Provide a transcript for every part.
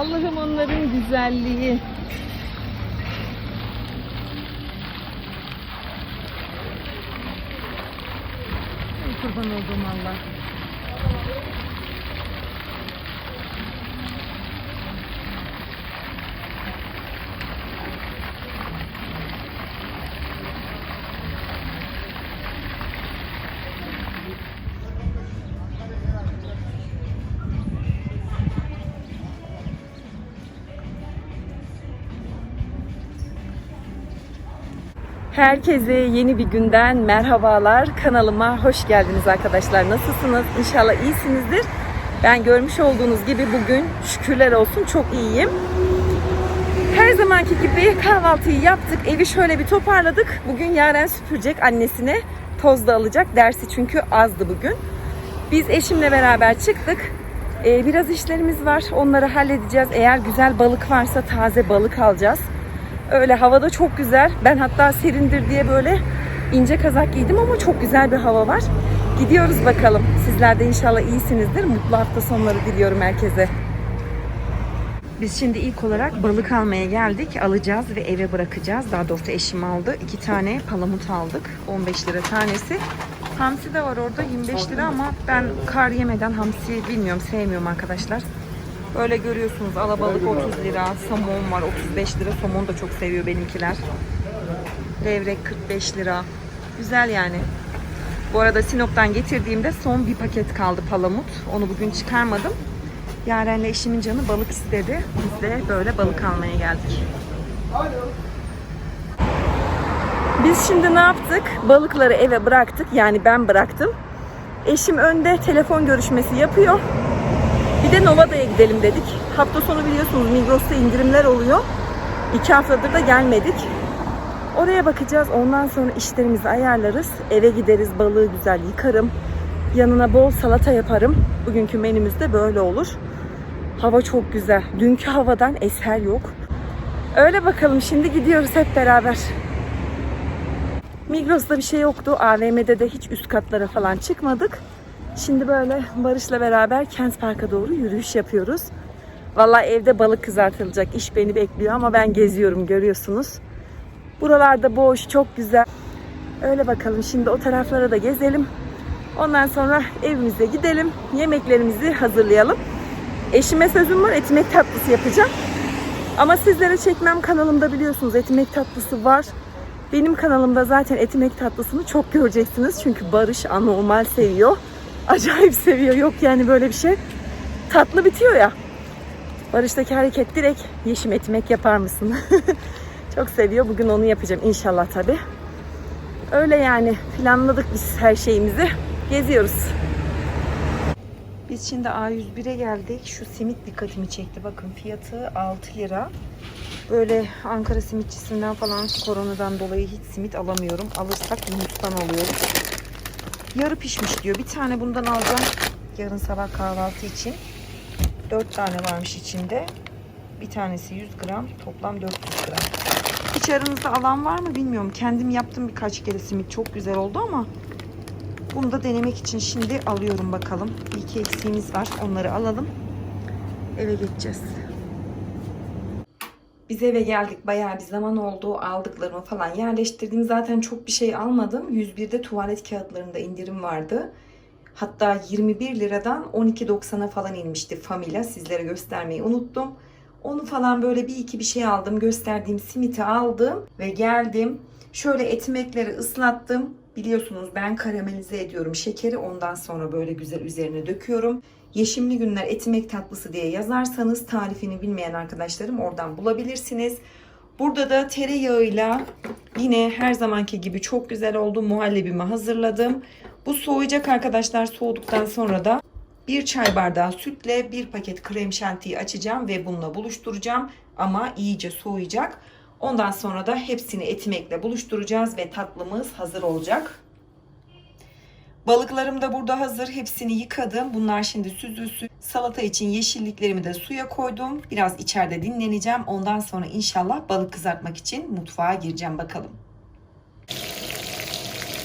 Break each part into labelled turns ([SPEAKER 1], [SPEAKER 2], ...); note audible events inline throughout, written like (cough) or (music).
[SPEAKER 1] Allah'ım onların güzelliği. Kurban olduğum Allah. Herkese yeni bir günden merhabalar. Kanalıma hoş geldiniz arkadaşlar. Nasılsınız? İnşallah iyisinizdir. Ben görmüş olduğunuz gibi bugün şükürler olsun çok iyiyim. Her zamanki gibi kahvaltıyı yaptık. Evi şöyle bir toparladık. Bugün Yaren süpürecek annesine. Toz da alacak. Dersi çünkü azdı bugün. Biz eşimle beraber çıktık. Ee, biraz işlerimiz var. Onları halledeceğiz. Eğer güzel balık varsa taze balık alacağız. Öyle havada çok güzel. Ben hatta serindir diye böyle ince kazak giydim ama çok güzel bir hava var. Gidiyoruz bakalım. Sizler de inşallah iyisinizdir. Mutlu hafta sonları diliyorum herkese. Biz şimdi ilk olarak balık almaya geldik. Alacağız ve eve bırakacağız. Daha doğrusu eşim aldı. İki tane palamut aldık. 15 lira tanesi. Hamsi de var orada 25 lira ama ben kar yemeden hamsi bilmiyorum sevmiyorum arkadaşlar. Böyle görüyorsunuz alabalık 30 lira, somon var 35 lira. Somon da çok seviyor benimkiler. Levrek 45 lira. Güzel yani. Bu arada Sinop'tan getirdiğimde son bir paket kaldı palamut. Onu bugün çıkarmadım. Yaren'le eşimin canı balık istedi. Biz de böyle balık almaya geldik. Biz şimdi ne yaptık? Balıkları eve bıraktık. Yani ben bıraktım. Eşim önde telefon görüşmesi yapıyor. Bir de Nova'da'ya gidelim dedik. Hafta sonu biliyorsunuz Migros'ta indirimler oluyor. İki haftadır da gelmedik. Oraya bakacağız. Ondan sonra işlerimizi ayarlarız. Eve gideriz. Balığı güzel yıkarım. Yanına bol salata yaparım. Bugünkü menümüz de böyle olur. Hava çok güzel. Dünkü havadan eser yok. Öyle bakalım. Şimdi gidiyoruz hep beraber. Migros'ta bir şey yoktu. AVM'de de hiç üst katlara falan çıkmadık. Şimdi böyle Barış'la beraber Kent Park'a doğru yürüyüş yapıyoruz. Vallahi evde balık kızartılacak. İş beni bekliyor ama ben geziyorum görüyorsunuz. Buralarda boş, çok güzel. Öyle bakalım şimdi o taraflara da gezelim. Ondan sonra evimize gidelim. Yemeklerimizi hazırlayalım. Eşime sözüm var etimek tatlısı yapacağım. Ama sizlere çekmem kanalımda biliyorsunuz etimek tatlısı var. Benim kanalımda zaten etimek tatlısını çok göreceksiniz. Çünkü Barış anormal seviyor. Acayip seviyor. Yok yani böyle bir şey. Tatlı bitiyor ya. Barış'taki hareket direkt yeşim etimek yapar mısın? (laughs) çok seviyor. Bugün onu yapacağım inşallah tabi. Öyle yani planladık biz her şeyimizi. Geziyoruz. Biz şimdi A101'e geldik. Şu simit dikkatimi çekti. Bakın fiyatı 6 lira. Böyle Ankara simitçisinden falan koronadan dolayı hiç simit alamıyorum. Alırsak Yunus'tan alıyoruz. Yarı pişmiş diyor. Bir tane bundan alacağım. Yarın sabah kahvaltı için. 4 tane varmış içinde. Bir tanesi 100 gram. Toplam 400 gram. Hiç aranızda alan var mı bilmiyorum. Kendim yaptım birkaç kere simit. Çok güzel oldu ama bunu da denemek için şimdi alıyorum bakalım. Bir iki eksiğimiz var. Onları alalım. Eve geçeceğiz. Biz eve geldik bayağı bir zaman oldu. Aldıklarımı falan yerleştirdim. Zaten çok bir şey almadım. 101'de tuvalet kağıtlarında indirim vardı. Hatta 21 liradan 12.90'a falan inmişti Famila. Sizlere göstermeyi unuttum. Onu falan böyle bir iki bir şey aldım. Gösterdiğim simiti aldım ve geldim. Şöyle etimekleri ıslattım. Biliyorsunuz ben karamelize ediyorum şekeri. Ondan sonra böyle güzel üzerine döküyorum. Yeşimli Günler Etimek Tatlısı diye yazarsanız tarifini bilmeyen arkadaşlarım oradan bulabilirsiniz. Burada da tereyağıyla yine her zamanki gibi çok güzel oldu. Muhallebimi hazırladım. Bu soğuyacak arkadaşlar. Soğuduktan sonra da bir çay bardağı sütle bir paket krem şantiyi açacağım ve bununla buluşturacağım. Ama iyice soğuyacak. Ondan sonra da hepsini etimekle buluşturacağız ve tatlımız hazır olacak. Balıklarım da burada hazır. Hepsini yıkadım. Bunlar şimdi süzülsün. Salata için yeşilliklerimi de suya koydum. Biraz içeride dinleneceğim. Ondan sonra inşallah balık kızartmak için mutfağa gireceğim bakalım.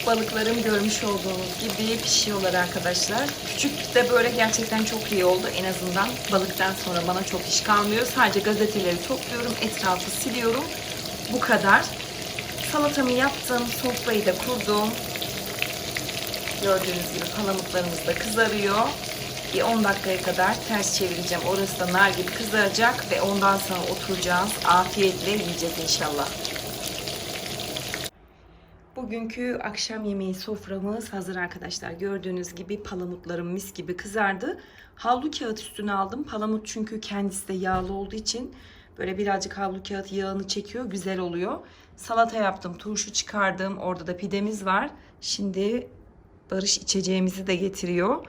[SPEAKER 1] Balıklarım görmüş olduğunuz gibi pişiyorlar arkadaşlar. Küçük de böyle gerçekten çok iyi oldu. En azından balıktan sonra bana çok iş kalmıyor. Sadece gazeteleri topluyorum, etrafı siliyorum. Bu kadar. Salatamı yaptım, sofrayı da kurdum. Gördüğünüz gibi palamutlarımız da kızarıyor. Bir 10 dakikaya kadar ters çevireceğim. Orası da nar gibi kızaracak ve ondan sonra oturacağız. Afiyetle yiyeceğiz inşallah. Bugünkü akşam yemeği soframız hazır arkadaşlar. Gördüğünüz gibi palamutlarım mis gibi kızardı. Havlu kağıt üstüne aldım. Palamut çünkü kendisi de yağlı olduğu için böyle birazcık havlu kağıt yağını çekiyor. Güzel oluyor. Salata yaptım. Turşu çıkardım. Orada da pidemiz var. Şimdi Barış içeceğimizi de getiriyor.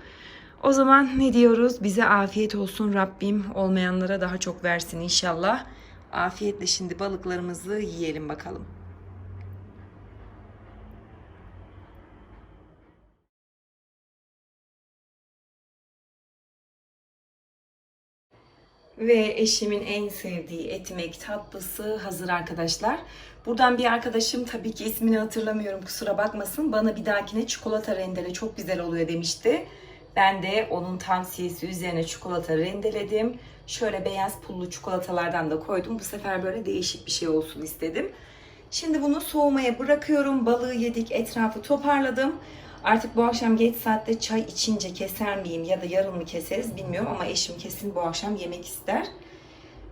[SPEAKER 1] O zaman ne diyoruz? Bize afiyet olsun Rabbim. Olmayanlara daha çok versin inşallah. Afiyetle şimdi balıklarımızı yiyelim bakalım. Ve eşimin en sevdiği etmek tatlısı hazır arkadaşlar. Buradan bir arkadaşım tabii ki ismini hatırlamıyorum kusura bakmasın. Bana bir dahakine çikolata rendele çok güzel oluyor demişti. Ben de onun tavsiyesi üzerine çikolata rendeledim. Şöyle beyaz pullu çikolatalardan da koydum. Bu sefer böyle değişik bir şey olsun istedim. Şimdi bunu soğumaya bırakıyorum. Balığı yedik, etrafı toparladım. Artık bu akşam geç saatte çay içince keser miyim ya da yarın mı keseriz bilmiyorum ama eşim kesin bu akşam yemek ister.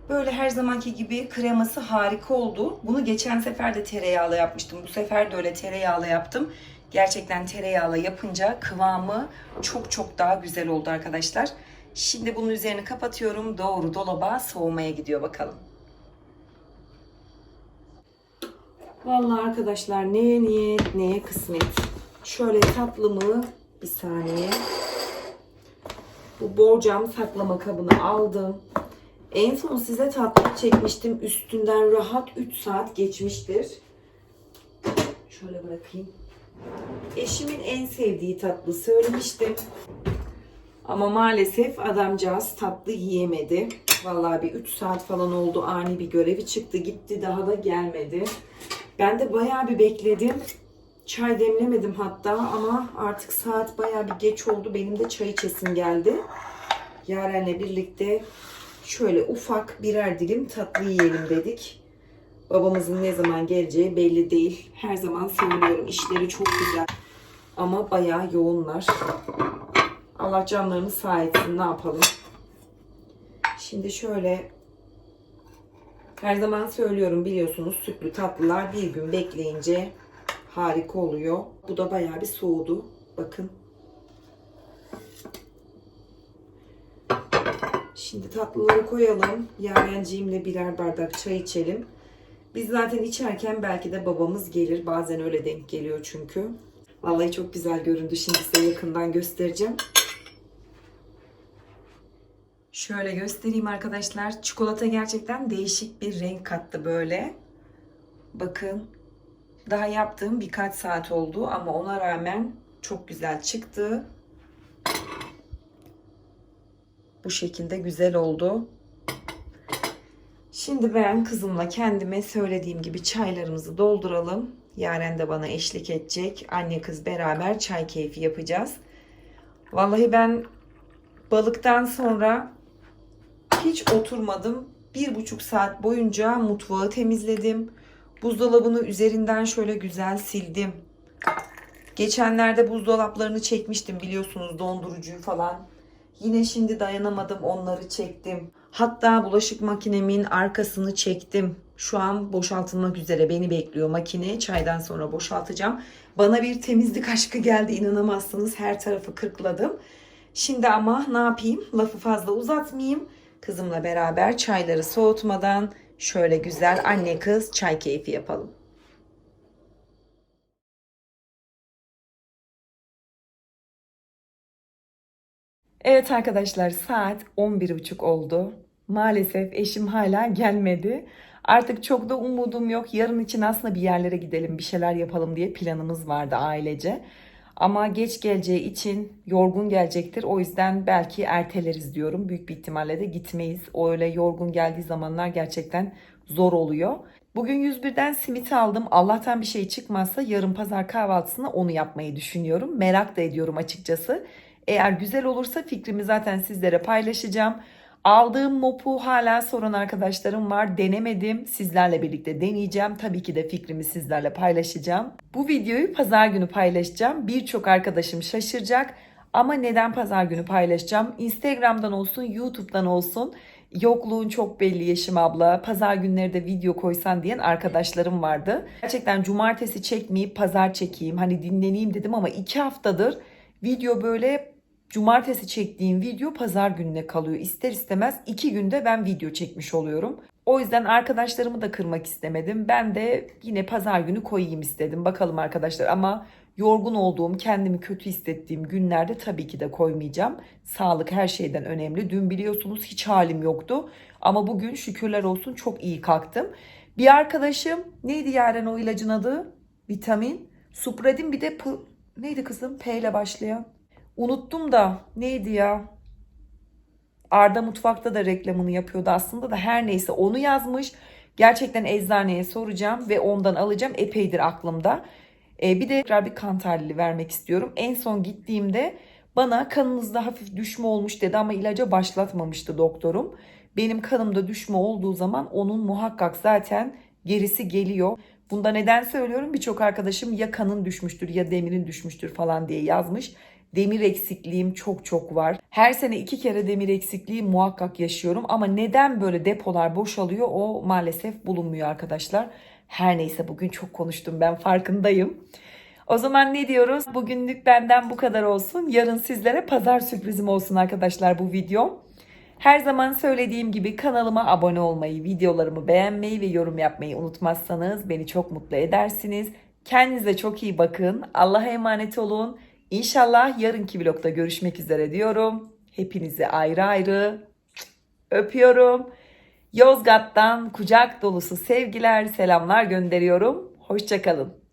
[SPEAKER 1] Böyle her zamanki gibi kreması harika oldu. Bunu geçen sefer de tereyağlı yapmıştım. Bu sefer de öyle tereyağlı yaptım. Gerçekten tereyağlı yapınca kıvamı çok çok daha güzel oldu arkadaşlar. Şimdi bunun üzerini kapatıyorum. Doğru dolaba soğumaya gidiyor bakalım. Vallahi arkadaşlar neye niyet neye kısmet. Şöyle tatlımı bir saniye. Bu borcam saklama kabını aldım. En son size tatlı çekmiştim. Üstünden rahat 3 saat geçmiştir. Şöyle bırakayım. Eşimin en sevdiği tatlı söylemiştim. Ama maalesef adamcağız tatlı yiyemedi. Vallahi bir 3 saat falan oldu. Ani bir görevi çıktı gitti daha da gelmedi. Ben de bayağı bir bekledim. Çay demlemedim hatta ama artık saat bayağı bir geç oldu. Benim de çay içesim geldi. Yaren'le birlikte şöyle ufak birer dilim tatlı yiyelim dedik. Babamızın ne zaman geleceği belli değil. Her zaman söylüyorum işleri çok güzel. Ama bayağı yoğunlar. Allah canlarını sağ etsin ne yapalım. Şimdi şöyle her zaman söylüyorum biliyorsunuz sütlü tatlılar bir gün bekleyince harika oluyor. Bu da bayağı bir soğudu. Bakın. Şimdi tatlıları koyalım. Yarenciğimle birer bardak çay içelim. Biz zaten içerken belki de babamız gelir. Bazen öyle denk geliyor çünkü. Vallahi çok güzel göründü. Şimdi size yakından göstereceğim. Şöyle göstereyim arkadaşlar. Çikolata gerçekten değişik bir renk kattı böyle. Bakın. Daha yaptığım birkaç saat oldu ama ona rağmen çok güzel çıktı. Bu şekilde güzel oldu. Şimdi ben kızımla kendime söylediğim gibi çaylarımızı dolduralım. Yaren de bana eşlik edecek. Anne kız beraber çay keyfi yapacağız. Vallahi ben balıktan sonra hiç oturmadım. Bir buçuk saat boyunca mutfağı temizledim. Buzdolabını üzerinden şöyle güzel sildim. Geçenlerde buzdolaplarını çekmiştim biliyorsunuz dondurucuyu falan. Yine şimdi dayanamadım onları çektim. Hatta bulaşık makinemin arkasını çektim. Şu an boşaltılmak üzere beni bekliyor makine. Çaydan sonra boşaltacağım. Bana bir temizlik aşkı geldi inanamazsınız. Her tarafı kırkladım. Şimdi ama ne yapayım? Lafı fazla uzatmayayım. Kızımla beraber çayları soğutmadan şöyle güzel anne kız çay keyfi yapalım. Evet arkadaşlar saat 11.30 oldu. Maalesef eşim hala gelmedi. Artık çok da umudum yok. Yarın için aslında bir yerlere gidelim, bir şeyler yapalım diye planımız vardı ailece. Ama geç geleceği için yorgun gelecektir. O yüzden belki erteleriz diyorum. Büyük bir ihtimalle de gitmeyiz. O öyle yorgun geldiği zamanlar gerçekten zor oluyor. Bugün 101'den simit aldım. Allah'tan bir şey çıkmazsa yarın pazar kahvaltısına onu yapmayı düşünüyorum. Merak da ediyorum açıkçası. Eğer güzel olursa fikrimi zaten sizlere paylaşacağım. Aldığım mopu hala soran arkadaşlarım var. Denemedim. Sizlerle birlikte deneyeceğim. Tabii ki de fikrimi sizlerle paylaşacağım. Bu videoyu pazar günü paylaşacağım. Birçok arkadaşım şaşıracak. Ama neden pazar günü paylaşacağım? Instagram'dan olsun, YouTube'dan olsun. Yokluğun çok belli Yeşim abla. Pazar günleri de video koysan diyen arkadaşlarım vardı. Gerçekten cumartesi çekmeyip pazar çekeyim. Hani dinleneyim dedim ama iki haftadır video böyle cumartesi çektiğim video pazar gününe kalıyor. İster istemez iki günde ben video çekmiş oluyorum. O yüzden arkadaşlarımı da kırmak istemedim. Ben de yine pazar günü koyayım istedim. Bakalım arkadaşlar ama yorgun olduğum, kendimi kötü hissettiğim günlerde tabii ki de koymayacağım. Sağlık her şeyden önemli. Dün biliyorsunuz hiç halim yoktu. Ama bugün şükürler olsun çok iyi kalktım. Bir arkadaşım neydi Yaren o ilacın adı? Vitamin. Supradin bir de neydi kızım? P ile başlayan. Unuttum da neydi ya? Arda Mutfak'ta da reklamını yapıyordu aslında da her neyse onu yazmış. Gerçekten eczaneye soracağım ve ondan alacağım. Epeydir aklımda. Ee, bir de tekrar bir kan tahlili vermek istiyorum. En son gittiğimde bana kanınızda hafif düşme olmuş dedi ama ilaca başlatmamıştı doktorum. Benim kanımda düşme olduğu zaman onun muhakkak zaten gerisi geliyor. Bunda neden söylüyorum? Birçok arkadaşım ya kanın düşmüştür ya demirin düşmüştür falan diye yazmış. Demir eksikliğim çok çok var. Her sene iki kere demir eksikliği muhakkak yaşıyorum. Ama neden böyle depolar boşalıyor o maalesef bulunmuyor arkadaşlar. Her neyse bugün çok konuştum ben farkındayım. O zaman ne diyoruz? Bugünlük benden bu kadar olsun. Yarın sizlere pazar sürprizim olsun arkadaşlar bu video. Her zaman söylediğim gibi kanalıma abone olmayı, videolarımı beğenmeyi ve yorum yapmayı unutmazsanız beni çok mutlu edersiniz. Kendinize çok iyi bakın. Allah'a emanet olun. İnşallah yarınki vlogda görüşmek üzere diyorum. Hepinizi ayrı ayrı öpüyorum. Yozgat'tan kucak dolusu sevgiler, selamlar gönderiyorum. Hoşçakalın.